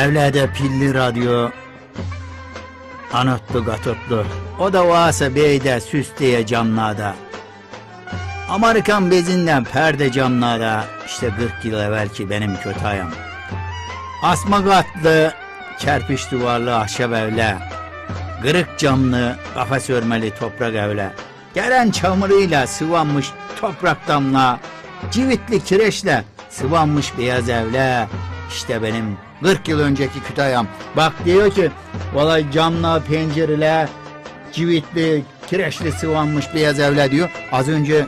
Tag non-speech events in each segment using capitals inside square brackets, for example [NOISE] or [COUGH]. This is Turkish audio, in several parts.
Evlerde pilli radyo, anotlu gatotlu, o da varsa beyde süsleye camlarda. Amerikan bezinden perde camlarda, işte 40 yıl evvelki benim kötü ayağım. Asma katlı, kerpiç duvarlı ahşap evle, kırık camlı, kafes örmeli toprak evle, gelen çamuruyla sıvanmış toprak damla, civitli kireçle sıvanmış beyaz evle, işte benim 40 yıl önceki Kütahya'm. Bak diyor ki, vallahi camla, pencereler, civitli, kireçli sıvanmış beyaz evle diyor. Az önce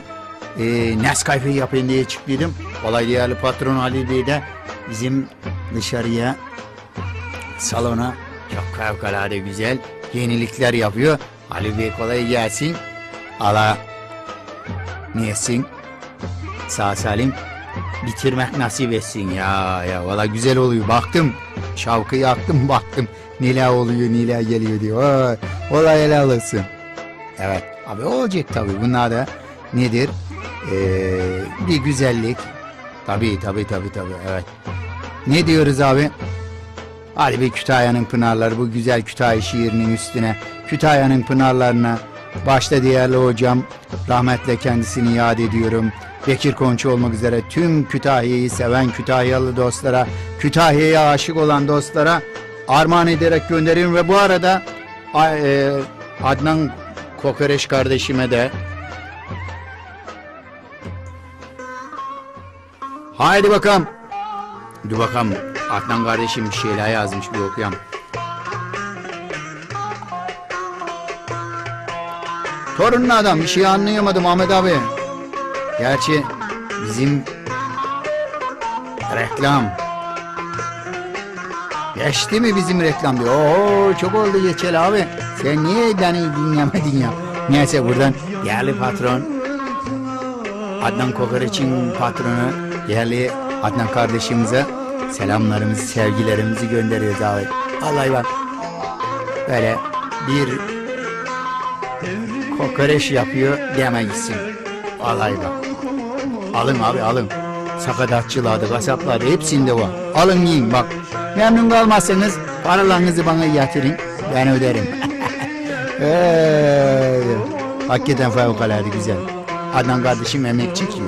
e, Nescafe yapayım diye çıktıydım. Vallahi değerli patron Ali Bey de bizim dışarıya salona çok fevkalade güzel yenilikler yapıyor. Ali Bey kolay gelsin. Allah niyesin sağ salim bitirmek nasip etsin ya ya. Valla güzel oluyor. Baktım şavkı yaktım [LAUGHS] baktım. Neler oluyor neler geliyor diyor. Vay, olay helal olsun. Evet abi olacak tabi bunlar da nedir? Ee, bir güzellik. Tabi tabi tabi tabi evet. Ne diyoruz abi? Hadi bir Kütahya'nın pınarları bu güzel Kütahya şiirinin üstüne Kütahya'nın pınarlarına başta değerli hocam. Rahmetle kendisini yad ediyorum. Bekir Konçu olmak üzere tüm Kütahya'yı seven Kütahyalı dostlara, Kütahya'ya aşık olan dostlara armağan ederek gönderiyorum ve bu arada e, Adnan Kokoreç kardeşime de Haydi bakalım. Dur bakalım. Adnan kardeşim bir şeyler yazmış bir okuyam. Torunun adam bir şey anlayamadım Ahmet abi. Gerçi bizim reklam. Geçti mi bizim reklam diyor. Oo çok oldu geçeli abi. Sen niye beni dinlemedin ya? Neyse buradan değerli patron Adnan Kokoreç'in patronu değerli Adnan kardeşimize selamlarımızı, sevgilerimizi gönderiyoruz abi. Vallahi bak böyle bir kokoreç yapıyor deme gitsin. Bak. Alın abi alın. Sakatatçılarda, kasaplarda hepsinde var. Alın yiyin bak. Memnun kalmazsanız paralarınızı bana yatırın. Ben öderim. [LAUGHS] Ee, hakikaten fevkalade güzel. Adnan kardeşim emekçi ki.